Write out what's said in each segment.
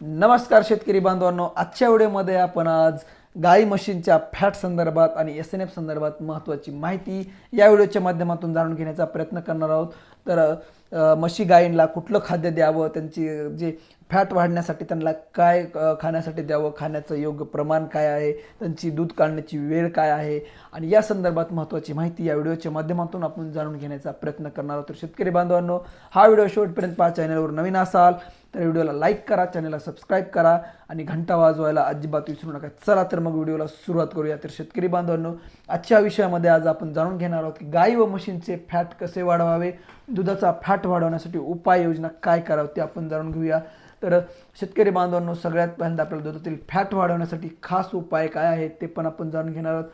नमस्कार शेतकरी बांधवांनो आजच्या व्हिडिओमध्ये आपण आज गाई म्हशींच्या फॅट संदर्भात आणि एस एन एफ संदर्भात महत्त्वाची माहिती या व्हिडिओच्या माध्यमातून जाणून घेण्याचा प्रयत्न करणार आहोत. तर म्हशी गायींना कुठलं खाद्य द्यावं त्यांची जे फॅट वाढण्यासाठी त्यांना काय खाण्यासाठी द्यावं खाण्याचं योग्य प्रमाण काय आहे त्यांची दूध काढण्याची वेळ काय आहे आणि या संदर्भात महत्त्वाची माहिती या व्हिडिओच्या माध्यमातून आपण जाणून घेण्याचा प्रयत्न करणार आहोत. तर शेतकरी बांधवांनो हा व्हिडिओ शेवटपर्यंत पहा चॅनलवर नवीन असाल तर व्हिडिओला लाईक करा चॅनलला सबस्क्राईब करा आणि घंटा वाजवायला अजिबात विसरू नका. चला तर मग व्हिडिओला सुरुवात करूया. तर शेतकरी बांधवांनो आजच्या विषयामध्ये आज आपण जाणून घेणार आहोत की गाई व म्हशींचे फॅट कसे वाढवावे दुधाचा फॅट वाढवण्यासाठी उपाययोजना काय करावं ते आपण जाणून घेऊया. तर शेतकरी बांधवांनो सगळ्यात पहिल्यांदा आपल्याला दुधातील फॅट वाढवण्यासाठी खास उपाय काय आहेत ते पण आपण जाणून घेणार आहोत.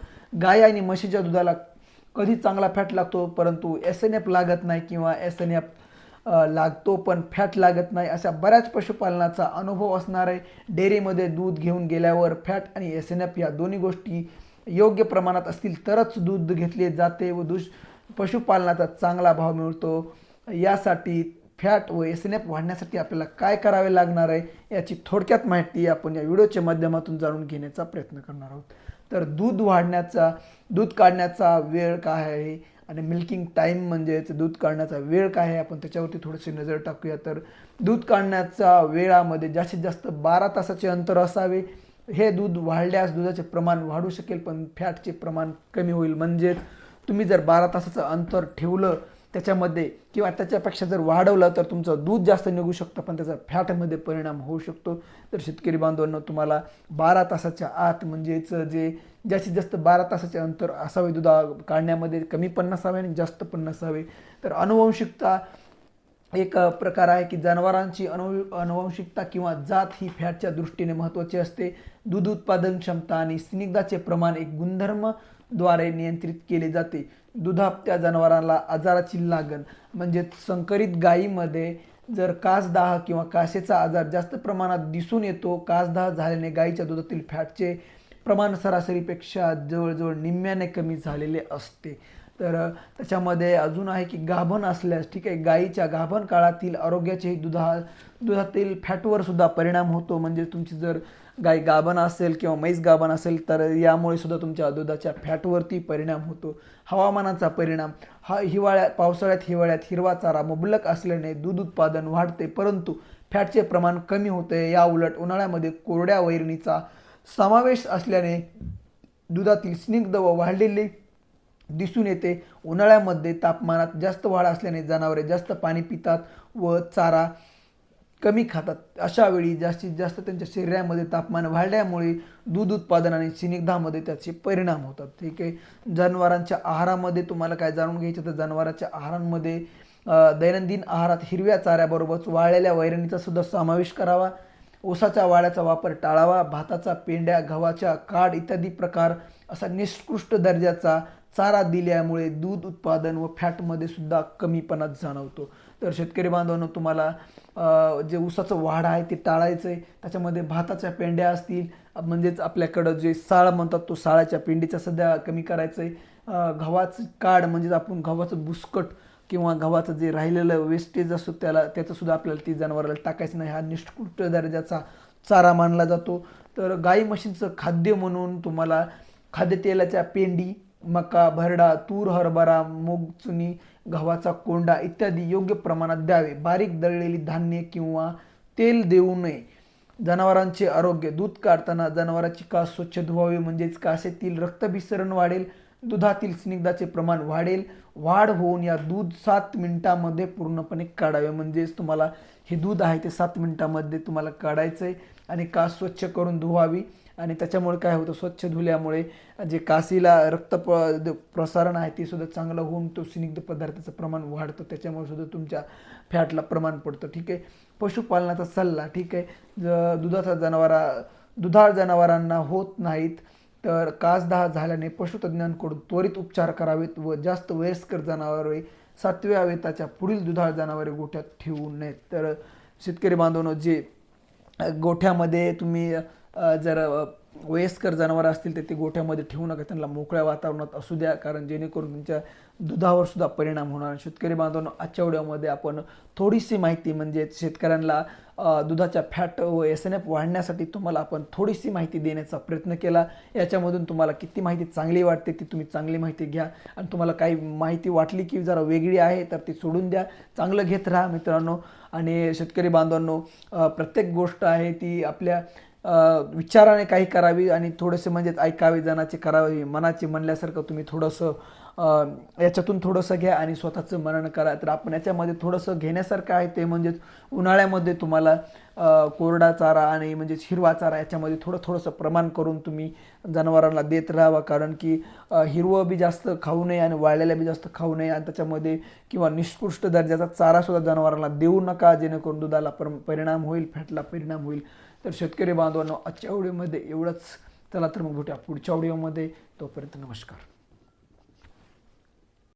गाय आणि म्हशीच्या दुधाला कधी चांगला फॅट लागतो? परंतु एस एन एफ लागत नाही किंवा एस एन एफ लागतो पण फॅट लागत नाही अशा बऱ्याच पशुपालनाचा अनुभव असणार आहे. डेअरीमध्ये दूध घेऊन गेल्यावर फॅट आणि एस एन एफ या दोन्ही गोष्टी योग्य प्रमाणात असतील तरच दूध घेतले जाते व दुष पशुपालनाचा चांगला भाव मिळतो. यासाठी फॅट व एस एन एफ वाढण्यासाठी आपल्याला काय करावे लागणार आहे याची थोडक्यात माहिती आपण या व्हिडिओच्या माध्यमातून जाणून घेण्याचा प्रयत्न करणार आहोत. तर दूध वाढण्याचा दूध काढण्याचा वेळ काय आहे आणि मिल्किंग टाईम म्हणजेच दूध काढण्याचा वेळ काय आहे आपण त्याच्यावरती थोडीशी नजर टाकूया. तर दूध काढण्याचा वेळामध्ये जास्तीत जास्त बारा तासाचे अंतर असावे. हे दूध वाढल्यास दुधाचे प्रमाण वाढू शकेल पण फॅटचे प्रमाण कमी होईल. म्हणजेच तुम्ही जर बारा तासाचं अंतर ठेवलं त्याच्यामध्ये किंवा त्याच्यापेक्षा जर वाढवलं तर तुमचं दूध जास्त निघू शकतं पण त्याचा फॅटमध्ये परिणाम होऊ शकतो. तर शेतकरी बांधवांना तुम्हाला बारा तासाच्या आत म्हणजेच जे जास्तीत जास्त बारा तासाचे अंतर असावे दुधा काढण्यामध्ये कमी पण नसावे आणि जास्त पण नसावे तर अनुवंशिकता एक प्रकार आहे की जनावरांची अनु अनुवंशिकता किंवा जात ही फॅटच्या दृष्टीने महत्त्वाची असते. दूध उत्पादन क्षमता आणि स्निग्धाचे प्रमाण एक गुणधर्म द्वारे नियंत्रित केले जाते. दुधाप्त्या जनावरांना आजाराची लागण म्हणजे संकरित गायीमध्ये जर कासदाह किंवा कासेचा आजार जास्त प्रमाणात दिसून येतो कासदाह झाल्याने गायीच्या दुधातील फॅटचे प्रमाण सरासरीपेक्षा जवळजवळ निम्म्याने कमी झालेले असते. तर त्याच्यामध्ये अजून आहे की गाभण असल्यास ठीक आहे गायीच्या गाभण काळातील आरोग्याचेही दुधा दुधातील फॅटवर सुद्धा परिणाम होतो. म्हणजे तुमची जर गाय गाभण असेल किंवा म्हैस गाभण असेल तर यामुळे सुद्धा तुमच्या दुधाच्या फॅटवरती परिणाम होतो. हवामानाचा परिणाम हा हिवाळ्यात पावसाळ्यात हिवाळ्यात हिरवा चारा मुबलक असल्याने दूध उत्पादन वाढते परंतु फॅटचे प्रमाण कमी होते. या उलट उन्हाळ्यामध्ये कोरड्या वैरणीचा समावेश असल्याने दुधातील स्निग्ध व वाढलेले दिसून येते. उन्हाळ्यामध्ये तापमानात जास्त वाढ असल्याने जनावरे जास्त पाणी पितात व चारा कमी खातात. अशा वेळी जास्तीत जास्त त्यांच्या शरीरामध्ये तापमान वाढल्यामुळे दूध उत्पादन आणि स्निग्धामध्ये त्याचे परिणाम होतात. ठीक आहे? जनावरांच्या आहारामध्ये तुम्हाला काय जाणून घ्यायचं तर जनावरांच्या आहारांमध्ये दैनंदिन आहारात हिरव्या चाऱ्याबरोबरच वाळलेल्या वैरणीचा सुद्धा समावेश करावा. ऊसाच्या वाळ्याचा वापर टाळावा. भाताचा पेंड्या गव्हाच्या काड इत्यादी प्रकार असा निष्कृष्ट दर्जाचा चारा दिल्यामुळे दूध उत्पादन व फॅटमध्ये सुद्धा कमीपणा जाणवतो. तर शेतकरी बांधवांनो तुम्हाला जे ऊसाचं वाढ आहे ते टाळायचं आहे त्याच्यामध्ये भाताच्या पेंड्या असतील म्हणजेच आपल्याकडं जे साळ म्हणतात तो साळाच्या पेंडीचा सध्या कमी करायचं आहे गव्हाचं काड म्हणजेच आपण गव्हाचं बुसकट किंवा गव्हाचं जे राहिलेलं वेस्टेज असतो त्याला त्याचंसुद्धा आपल्याला ती जनावराला टाकायचं नाही. हा निष्कृष्ट दर्जाचा चारा मानला जातो. तर गाई म्हशींचं खाद्य म्हणून तुम्हाला खाद्यतेलाच्या पेंडी मका भरडा तूर हरभरा मूग चुनी गव्हाचा कोंडा इत्यादी योग्य प्रमाणात द्यावे. बारीक दळलेली धान्य किंवा तेल देऊ नये. जनावरांचे आरोग्य दूध काढताना जनावराची कास स्वच्छ धुवावी म्हणजेच कासेतील रक्तभिसरण वाढेल दुधातील स्निग्धाचे प्रमाण वाढेल वाढ होऊन या दूध सात मिनिटामध्ये पूर्णपणे काढावे. म्हणजेच तुम्हाला हे दूध आहे ते सात मिनिटामध्ये तुम्हाला काढायचं आहे आणि कास स्वच्छ करून धुवावी आणि त्याच्यामुळे काय होतं स्वच्छ धुल्यामुळे जे कासीला रक्त प प्रसारण आहे ते सुद्धा चांगलं होऊन तो स्निग्ध पदार्थाचं प्रमाण वाढतं. त्याच्यामुळे सुद्धा तुमच्या फॅटला प्रमाण पडतं. ठीक आहे? पशुपालनाचा सल्ला ठीक आहे? ज दुधाचा जनावरा दुधाळ जनावरांना होत नाहीत तर कासदाह झाल्याने पशुतज्ञांकडून त्वरित उपचार करावेत व जास्त वयस्कर जनावरे सातव्या वेताच्या पुढील दुधाळ जनावरे गोठ्यात ठेवू नयेत. तर शेतकरी बांधवांनो जे गोठ्यामध्ये तुम्ही जर वयस्कर जनावरं असतील तर ते गोठ्यामध्ये ठेवू नका त्यांना मोकळ्या वातावरणात असू द्या कारण जेणेकरून तुमच्या दुधावर सुद्धा परिणाम होणार शेतकरी बांधवांनो आजच्या व्हिडिओमध्ये आपण थोडीशी माहिती म्हणजे शेतकऱ्यांना दुधाच्या फॅट व एस एन एफ वाढण्यासाठी तुम्हाला आपण थोडीशी माहिती देण्याचा प्रयत्न केला. याच्यामधून तुम्हाला किती माहिती चांगली वाटते ती तुम्ही चांगली माहिती घ्या. आणि तुम्हाला काही माहिती वाटली की जरा वेगळी आहे तर ती सोडून द्या. चांगलं घेत राहा मित्रांनो. आणि शेतकरी बांधवांनो प्रत्येक गोष्ट आहे ती आपल्या विचाराने काही करावी आणि थोडेसे म्हणजेच ऐकावे जनाचे करावे मनाचे म्हणल्यासारखं तुम्ही थोडंसं याच्यातून थोडंसं घ्या आणि स्वतःचं मनन करा. तर आपण याच्यामध्ये थोडंसं घेण्यासारखं आहे ते म्हणजेच उन्हाळ्यामध्ये तुम्हाला कोरडा चारा आणि म्हणजेच हिरवा चारा याच्यामध्ये थोडं थोडंसं प्रमाण करून तुम्ही जनावरांना देत राहावा. कारण की हिरवं बी जास्त खाऊ नये आणि वाळलेलं बी जास्त खाऊ नये. आणि त्याच्यामध्ये किंवा निष्कृष्ट दर्जाचा चारासुद्धा जनावरांना देऊ नका जेणेकरून दुधाला पर परिणाम होईल फॅटला परिणाम होईल. तर शेतकरी बांधवांना आजच्या व्हिडिओमध्ये एवढंच. चला तर मग भेटूया पुढच्या व्हिडिओमध्ये. तोपर्यंत नमस्कार.